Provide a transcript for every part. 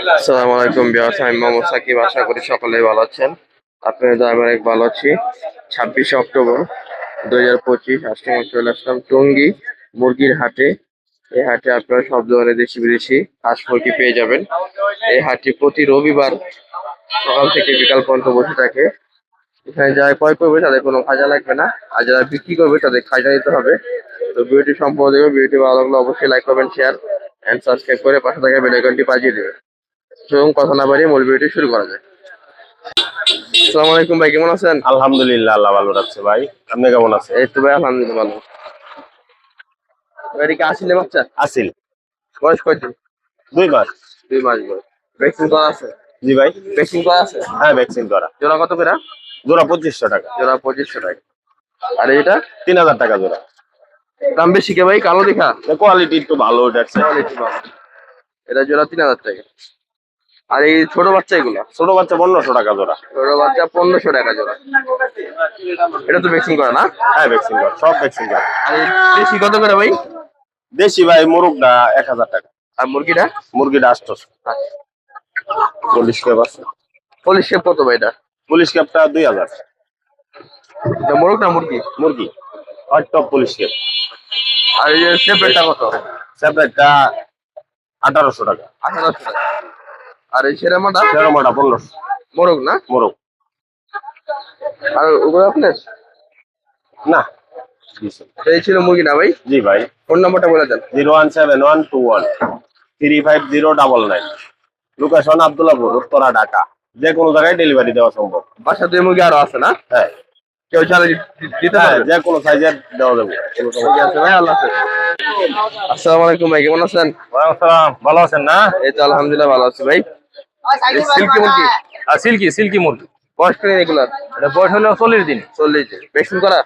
আসসালামু আলাইকুম বিয়াস আমি মোহাম্মদ সাকিব। আশা করি সকলেই ভালো আছেন। আপনাদের দ্বারা আমি অনেক ভালো আছি। ছাব্বিশে অক্টোবর দুই হাজার পঁচিশ, আজকে আমি চলে আসলাম টঙ্গী মুরগির হাটে। এই হাটে আপনারা সব ধরনের দেশি বিদেশি হাঁস মুরগি পেয়ে যাবেন। এই হাটটি প্রতি রবিবার সকাল থেকে বিকাল পর্যন্ত বসে থাকে। এখানে যারা ক্রয় করবে তাদের কোনো খাজা লাগবে না। আর যারা বিক্রি করবে তাদের খাজা দিতে হবে। তো ভিডিওটি সম্পূর্ণ দেখবে ভিডিওটি ভালো লাগলে অবশ্যই লাইক করবেন শেয়ার এন্ড সাবস্ক্রাইব করে পাশে থাকা বেল আইকনটি বাজিয়ে দেবেন। চলুন কথা না বাড়িয়ে মূল ভিডিওটি শুরু করা যায়। আসসালামু আলাইকুম ভাই কেমন আছেন? আলহামদুলিল্লাহ আল্লাহ ভালো রাখছে ভাই। আপনি কেমন আছেন? এই তো ভাই আলহামদুলিল্লাহ ভালো। ভাই কি আসলে বাচ্চা? আসিল। বয়স কয়দিন দুই মাস। দুই মাস বয়স। ভ্যাকসিন করা আছে? জি ভাই। ভ্যাকসিন করা আছে? হ্যাঁ ভ্যাকসিন করা। জোড়া কত করে? জোড়া পঁচিশশো টাকা। জোড়া পঁচিশশো টাকা। আর এটা তিন হাজার টাকা জোড়া। দাম বেশি কে ভাই? কালো দেখা? কোয়ালিটি একটু ভালো উঠেছে কোয়ালিটি ভালো। এটা জোড়া তিন হাজার টাকা। আর এই ছোট বাচ্চা এগুলা? ছোট বাচ্চা পনেরোশো টাকা জোড়া। ছোট বাচ্চা পনেরোশো টাকা জোড়া। এটা তো ভ্যাকসিন করে না? হ্যাঁ ভ্যাকসিন করে সব ভ্যাকসিন করে। আর দেশি কত করে ভাই? দেশি ভাই মোরগটা এক হাজার টাকা। আর মুরগিটা? মুরগিটা আটশোশো। চল্লিশ ক্যাপ আছে। চল্লিশ শেপ কত ভাই এটা? পুলিশ ক্যাপটা দুই হাজার। এটা মোরগ না মুরগি? মুরগি। আর টপ পুলিশ ক্যাপ। আর এই শেপেরটা কত? সেপারেটটা আঠারোশো টাকা। আঠারোশো টাকা। আর এই সেরামাটা তেরো মাটা পনেরোশো। মোরগ না? মোরগ। আর ওগুলো আপনার? না। এই ছিল মুরগি না ভাই? জি ভাই। ফোন নাম্বারটা বলে দেন। Zero one seven one two one three five zero double nine. Location Abdullahpur Uttara Dhaka. যে কোনো জায়গায় ডেলিভারি দেওয়া সম্ভব। বাসা দুই মুরগি আরও আছে না? হ্যাঁ। কেউ চালে দিতে হ্যাঁ পারবে? যে কোনো সাইজের দেওয়া যাবে। আসসালামু আলাইকুম ভাই কেমন আছেন? নেই। ভালো আছেন না? এই তো আলহামদুলিল্লাহ ভালো আছি ভাই। সিল্কি মুরগি আর সিল্কি সিল্কি মুরগি বয়স করে এগুলার এটা বয়স হলো চল্লিশ দিন। চল্লিশ দিন। ভ্যাকসিন করা?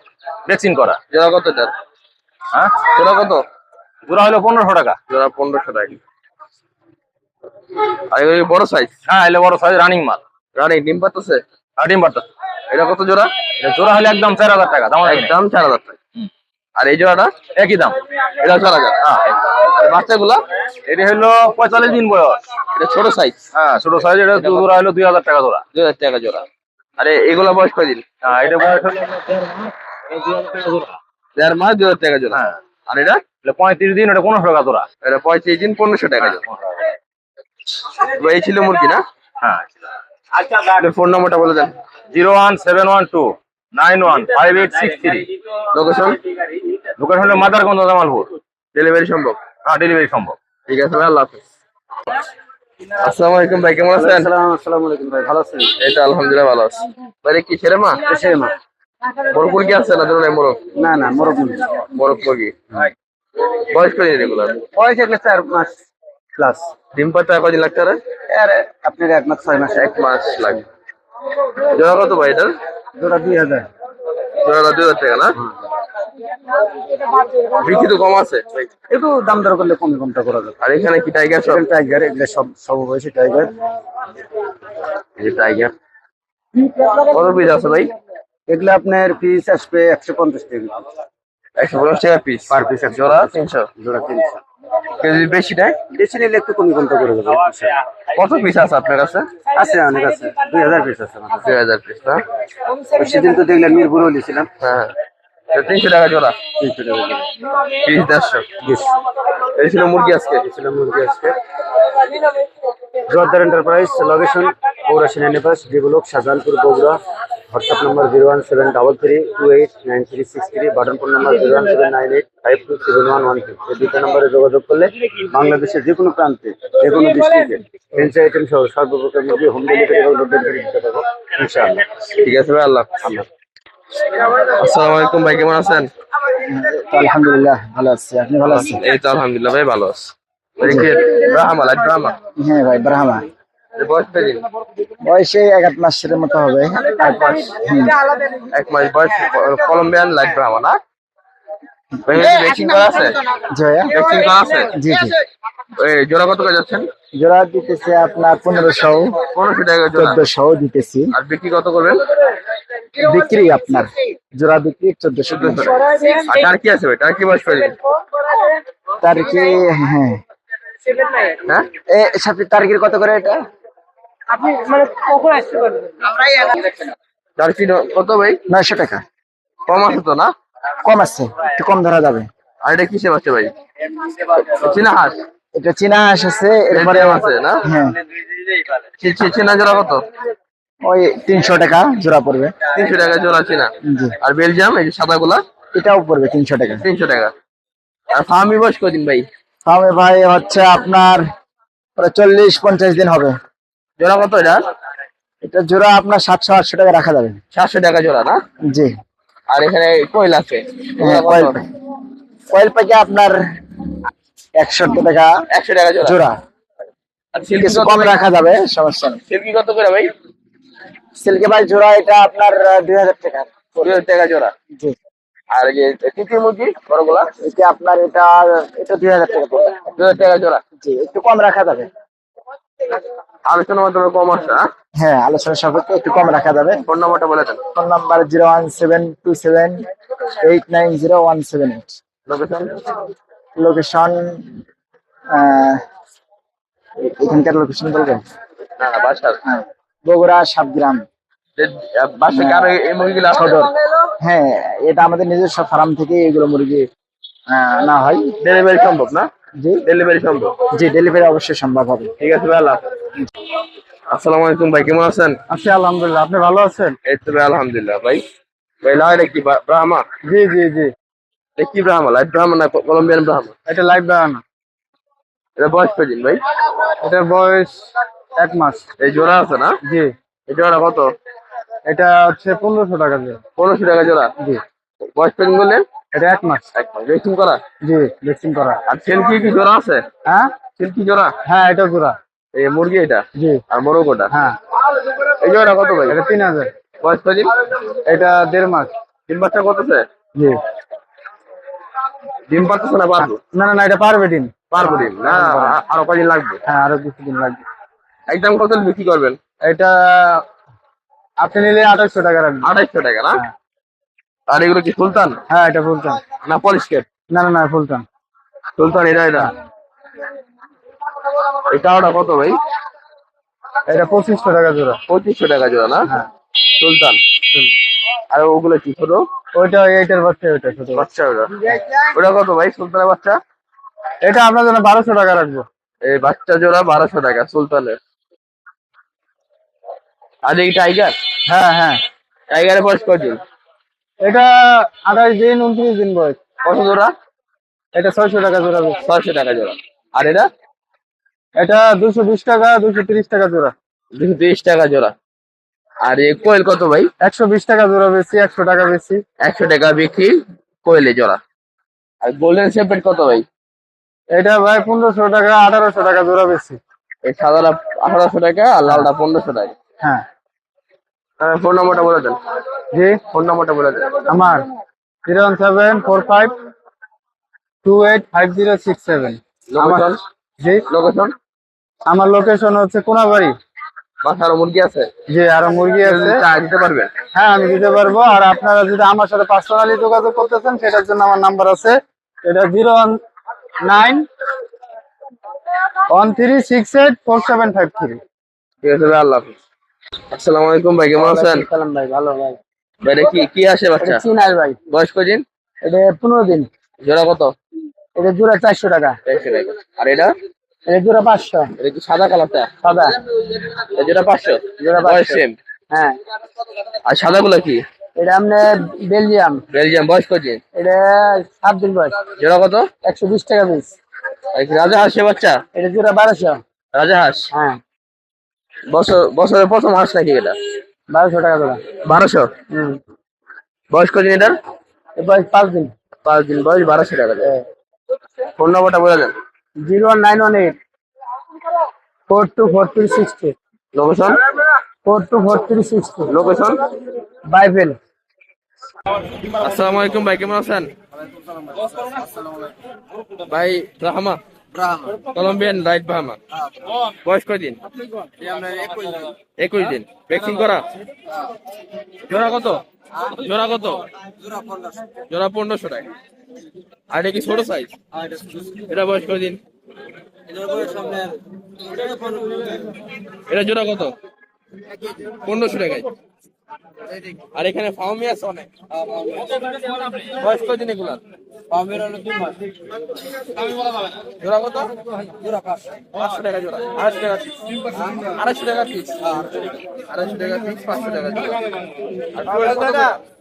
ভ্যাকসিন করা। জোড়া কত এটার হ্যাঁ? জোড়া কত? জোড়া হলো পনেরোশো টাকা। জোড়া পনেরোশো টাকা। আর এগুলো বড় সাইজ হ্যাঁ বড় সাইজ রানিং মাল। রানি ডিম পাতাছে আর ডিম এটা কত জোড়া? এটা জোড়া হলে একদম চার হাজার টাকা দাম একদম চার হাজার টাকা। আর এই জোড়াটা? একই দাম। এটা চার হাজার। হ্যাঁ। আর বাচ্চাগুলা এটা হলো পঁয়তাল্লিশ দিন বয়স। এটা ছোট সাইজ হ্যাঁ ছোট সাইজ এটা জোড়া হলো দুই হাজার টাকা জোড়া। দুই হাজার টাকা জোড়া। আরে এগুলা বয়স কয়দিন হ্যাঁ এটা বয়স হলো দেড় মাস, দুই হাজার টাকা জোড়া। হ্যাঁ। আর এটা? পঁয়ত্রিশ দিন এটা পনেরোশো টাকা জোড়া। এটা পঁয়ত্রিশ দিন পনেরোশো টাকা জোড়া। এই ছিল মুরগি না? হ্যাঁ। ফোন নাম্বারটা বলে দেন। Zero one seven one two nine one five eight six three. Location location হলো মাদারগঞ্জ জামালপুর। ডেলিভারি সম্ভব? হ্যাঁ ডেলিভারি সম্ভব। ঠিক আছে ভাই আল্লাহ হাফেজ। আসসালামু আলাইকুম ভাই কেমন আছেন? আসসালামু আলাইকুম ভাই ভালো আছেন? এই তো আলহামদুলিল্লাহ ভালো আছি। ভাই কি ছেলে মা? মা? মোরগ মুরগি আছে না ধরুন মোরগ? না না মোরগ মুরগি। মোরগ মুরগি বয়স কদিন এগুলো বয়স একটা চার মাস প্লাস ডিম পাতা কদিন লাগতে পারে? আর আপনার এক মাস ছয় মাস। এক মাস লাগে। জোড়া কত ভাই এটার? দুটা দুই হাজার। জোড়াটা দুই হাজার টাকা না? বিক্রি তো কম আছে। একটু দাম দর করলে কমে কমটা করা যাবে। আর এখানে কি টাইগার সব? টাইগার এগুলো সব সব টাইগার এই টাইগার কত পিস আছে ভাই? এগুলো আপনার পিস আসবে একশো পঞ্চাশ টাকা একশো পঞ্চাশ টাকা পিস পার পিস জোড়া তিনশো? জোড়া তিনশো। কেজি বেশি নেয় বেশি নিলে একটু কমে কমটা করে দেবে। কত পিস আছে আপনার কাছে? আছে অনেক আছে। দুই হাজার পিস আছে। দুই হাজার পিস না? সেদিন তো দেখলেন মিরপুরেও নিয়েছিলাম হ্যাঁ। তিনশো টাকা জোড়া। তিনশো টাকা। পিস দেড়শো বেশ এই ছিল মুরগি আজকে। ছিল মুরগি আজকে। জোয়ারদার এন্টারপ্রাইজ লোকেশন পৌরা সেনানিবাস develop Shahjahanpur Bogura. WhatsApp number zero one seven double three two eight nine three six three button phone number zero one seven nine eight five two seven one one two এই দুটো নম্বরে যোগাযোগ করলে বাংলাদেশের যে কোনো প্রান্তে যে কোনো ডিস্ট্রিক্টে ফেন্সি আইটেম সহ সর্বপ্রকার মুরগি হোম ডেলিভারি এবং ডোর ডেলিভারি দিতে পারব। ইনশাআল্লাহ। ঠিক আছে ভাই আল্লাহ হাফেজ। আসসালামু আলাইকুম ভাই কেমন আছেন? আলহামদুলিল্লাহ ভালো আছি। আপনি ভালো আছেন? এই তো আলহামদুলিল্লাহ ভাই ভালো আছি। ব্রাহ্মা লাইট ব্রাহ্মা? হ্যাঁ ভাই ব্রাহ্মা। বয়স এক মাসের মতো হবে। এক মাস। এক মাস বয়স কলম্বিয়ান লাইট ব্রাহ্মা না? জোড়া কত করে যাচ্ছেন? জোড়া দিতেছে আপনার পনেরোশো। পনেরোশো টাকা চোদ্দশো দিতেছি। আর বিক্রি কত করবেন? বিক্রি আপনার। জোড়া বিক্রি চোদ্দশো আর টার্কি আছে ভাই? টার্কি বয়স কদিন তার কি হ্যাঁ। হ্যাঁ? কত করে এটা? আপনি মানে কখন আসতে পারবেন? কত ভাই? নয়শো টাকা। কম আছে তো না? কম আছে একটু কম ধরা যাবে। আর এটা কিসে ভাই? চীনা হাঁস। এটা চীনা হাঁস আছে এরপরে আছে না? হ্যাঁ। চীনা জোড়া কত? ওই তিনশো টাকা জোড়া পড়বে। তিনশো টাকা জোড়া জি। আর বেলজিয়াম এই যে সাদা গুলা এটাও পড়বে তিনশো টাকা। তিনশো টাকা। আর ফার্মি বয়স কদিন ভাই? তাহলে ভাই হচ্ছে আপনার চল্লিশ পঞ্চাশ দিন হবে। জোড়া কত এটা? এটা জোড়া আপনার সাতশো আটশো টাকা রাখা যাবে। সাতশো টাকা জোড়া না? জি। আর এখানে কোয়েল আছে। হ্যাঁ, কয়েল পাখি। আপনার একশো টাকা একশো টাকা জোড়া। জোড়া। আর সিল্কি কিছু কত কম রাখা যাবে সমস্যা নেই। সিল্কি কত করে ভাই? সিল্কে ভাই জোড়া এটা আপনার দুই হাজার টাকা। দুই হাজার টাকা জোড়া। জি। আর যে তিতির মুরগি বড়গুলা? এটা আপনার এটা এটা দুই হাজার টাকা পড়বে। দুই হাজার টাকা জোড়া। জি একটু কম রাখা যাবে। আলোচনা মাধ্যমে কম আসছে হ্যাঁ? হ্যাঁ আলোচনা সাপেক্ষে একটু কম রাখা যাবে। ফোন নাম্বারটা বলে দেন। Phone number zero one seven two seven eight nine zero one seven eight. Location location এখানকার লোকেশন বলবেন? না না বাসার। হ্যাঁ। বগুড়া সাতগ্রাম। হ্যাঁ এটা আমাদের নিজস্ব ফার্ম থেকে এগুলো মুরগি না হয়। ডেলিভারি সম্ভব না? জি। ডেলিভারি সম্ভব? জি ডেলিভারি অবশ্যই সম্ভব হবে। ঠিক আছে হাফেজ। আসসালামু আলাইকুম ভাই কেমন আছেন? আছি আলহামদুলিল্লাহ। আপনি ভালো আছেন? এই তো ভাই আলহামদুলিল্লাহ ভাই। ভাই লাউ এটা কি ব্রাহ্মা? জি জি জি। এটা কি ব্রাহ্মা? লাইট ব্রাহ্মা না কলম্বিয়ান ব্রাহ্মা? এটা লাইভ ব্রাহ্মা। এটা বয়স কদিন ভাই? এটার বয়স এক মাস। এই জোড়া আছে না? জি। এই জোড়া কত? এটা হচ্ছে পনেরোশো টাকা দিয়ে পনেরোশো টাকা জোড়া? জি। বয়স কদিন বললেন এটা এক মাস। এক মাস। ভ্যাকসিন করা? জি ভ্যাকসিন করা। আর সিল্কি কি জোড়া আছে? হ্যাঁ? সিল্কি জোড়া? হ্যাঁ এটা জোড়া। এই মুরগি এটা? জি। আর মোরগোটা হ্যাঁ। এই জোড়া কত ভাই? এটা তিন হাজার। বয়স কদিন এটা দেড় মাস। ডিম বাচ্চা কতছে জি। ডিম পাচ্ছে না পারব না না না এটা পারবে দিন পারব ডিম। না আরও কদিন লাগবে? হ্যাঁ আরও কিছুদিন লাগবে। একদম কত বিক্রি করবেন? এটা আপনি নিলে আঠাশশো টাকা রাখবেন। আঠাইশশো টাকা না? হ্যাঁ। আর এগুলো কি সুলতান হ্যাঁ এটা ফুলতান। না পলিশ কেট? না না না ফুলতান। সুলতান এটা এটা। এই টাওয়াটা কত ভাই? এটা পঁচিশশো টাকা জোড়া। পঁচিশশো টাকা জোড়া না? হ্যাঁ। সুলতান আর ওগুলো কি ছোট? ওইটা এইটার বাচ্চা ওইটা ছোট বাচ্চা। ওটা ওটা কত ভাই সুলতানের বাচ্চা? এটা আপনার জন্য বারোশো টাকা রাখব। এই বাচ্চা জোড়া বারোশো টাকা সুলতানের। আর এই টাইগার হ্যাঁ হ্যাঁ। টাইগারের বয়স কদিন এটা আঠাশ দিন উনত্রিশ দিন বয়স। কত জোড়া? এটা ছয়শো টাকা জোড়া ছয়শো টাকা জোড়া। আর এটা? এটা দুশো বিশ টাকা দুশো তিরিশ টাকা জোড়া। দুশো তিরিশ টাকা জোড়া। আর এই কোয়েল কত ভাই? একশো বিশ টাকা জোড়া বেশি একশো টাকা বেশি। একশো টাকা বিক্রি কোয়েলে জোড়া। আর গোল্ডেন শেপেড কত ভাই? এটা ভাই পনেরোশো টাকা আঠারোশো টাকা জোড়া বেশি। এই সাদাটা আঠারোশো টাকা আর লালটা পনেরোশো টাকা। হ্যাঁ। ফোন নম্বরটা বলে দেন। জি? ফোন নম্বরটা বলে দেন। আমার zero one seven four five two eight five zero six seven. Location জি? লোকেশন আমার লোকেশন হচ্ছে কোনাবাড়ি। মুরগি আছে? জি আরও মুরগি আছে। দিতে পারবেন হ্যাঁ আমি দিতে পারব। আর আপনারা যদি আমার সাথে পার্সোনালি যোগাযোগ করতেছেন সেটার জন্য আমার নাম্বার আছে। এটা zero one nine one three six eight four seven five three. ঠিক আছে আল্লাহ হাফিজ। আসসালামু আলাইকুম ভাই কেমন আছেন? সালাম ভাই ভালো ভাই। ভাই কি কি আসে বাচ্চা? চিনার ভাই। বয়স কদিন এটা পনেরো দিন। জোড়া কত? এটা জোড়া চারশো টাকা। একশো টাকা। আর এটা? এটা জোড়া পাঁচশো। এটা কি সাদা কালারটা? সাদা। এটা জোড়া পাঁচশো? জোড়া বয়স 500 সেম হ্যাঁ। আর সাদা গুলো কি? এটা আপনার বেলজিয়াম। বেলজিয়াম বয়স কদিন এটা সাত দিন বয়স। জোড়া কত? একশো বিশ টাকা পিস। আর কি রাজা হাঁস বাচ্চা? এটা জোড়া বারোশো। রাজা হাঁস হ্যাঁ। বছর বছরের প্রথম হাঁস নাকি এটা? বারোশো টাকা জোড়া বারোশো? হুম। বয়স কদিন এটার? বয়স পাঁচ দিন। পাঁচ দিন বয়স বারোশো টাকা দেয় ফোন নম্বরটা বলে দেন। Zero one nine one eight four two four three six two. Location? Four two four three six two. Location? Bible আসসালামু আলাইকুম ভাই কেমন আছেন? ভাই রাহমা। কলম্বিয়ান লাইট বাহামা বয়স কয়দিন একুশ দিন। ভ্যাকসিন করা? জোড়া কত? জোড়া কত? জোড়া পনেরোশো। টাকা। আর এটা কি ছোট সাইজ এটা বয়স কয়দিন এটা জোড়া কত? পনেরোশো টাকায়। আর এখানে ফাউমি আছে অনেক। বয়স কত? জোড়া পাঁচশো টাকা জোড়া। আড়াইশো টাকা। আড়াইশো টাকা পিস আড়াইশো টাকা পিস পাঁচশো টাকা আর কোয়েল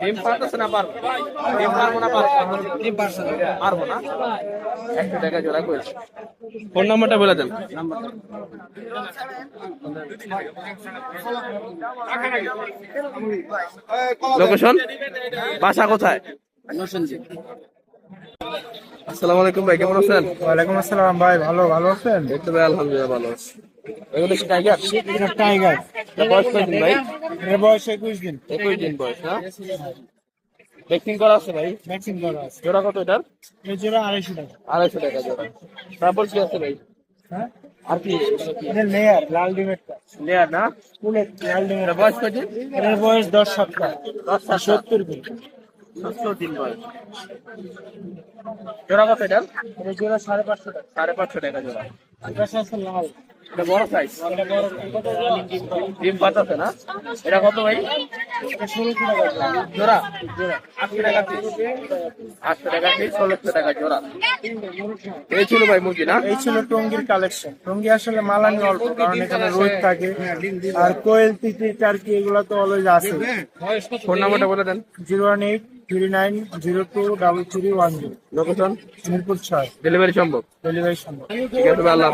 ডিম পারতেছে না পারব। ডিম পারব না পারব? ডিম পারছে না। পারব না? একশো টাকা জোড়া কোয়েল ফোন নাম্বারটা বলে দেন। লোকেশন? বাসা কোথায়? আসসালামু আলাইকুম ভাই কেমন আছেন? ওয়ালাইকুম আসসালাম ভাই ভালো ভালো আছেন? এই তো ভাই আলহামদুলিল্লাহ ভালো আছি। এগুলো টাইগার টাইগার। বয়স কয়দিন ভাই? বয়স একুশ দিন। একুশ দিন বয়স না? ভ্যাকসিন করা আছে ভাই? ভ্যাকসিন করা আছে। জোড়া কত এটার? জোড়া আড়াইশো টাকা। আড়াইশো টাকা জোড়া। তারপর কি আছে ভাই? হ্যাঁ? আর কি? এটা লেয়ার লাল ডিমের লেয়ার না? ফুলের লাল ডিমের বয়স এর বয়স দশ সপ্তাহ। দিন। বয়স। জোড়া কত এটার? এর জোড়া সাড়ে পাঁচশো টাকা। সাড়ে পাঁচশো টাকা জোড়া। আছে লাল। এটা বড় সাইজ ডিম না? এটা কত ভাই? জোড়া? আটশো টাকা পিস আটশো টাকা পিস ষোলোশো টাকা জোড়া। এই ছিল ভাই মুরগি না? এই ছিল টঙ্গির কালেকশন টঙ্গি আসলে মালানি অল্প কারণ এখানে রোদ থাকে। আর কোয়েল তিতি টার্কি এগুলো তো অলওয়েজ আছে। ফোন নাম্বারটা বলে দেন। Zero one eight three nine zero two double three one zero. Location? Mirpur ছয়। ডেলিভারি সম্ভব? ডেলিভারি সম্ভব। ঠিক আছে আল্লাহ।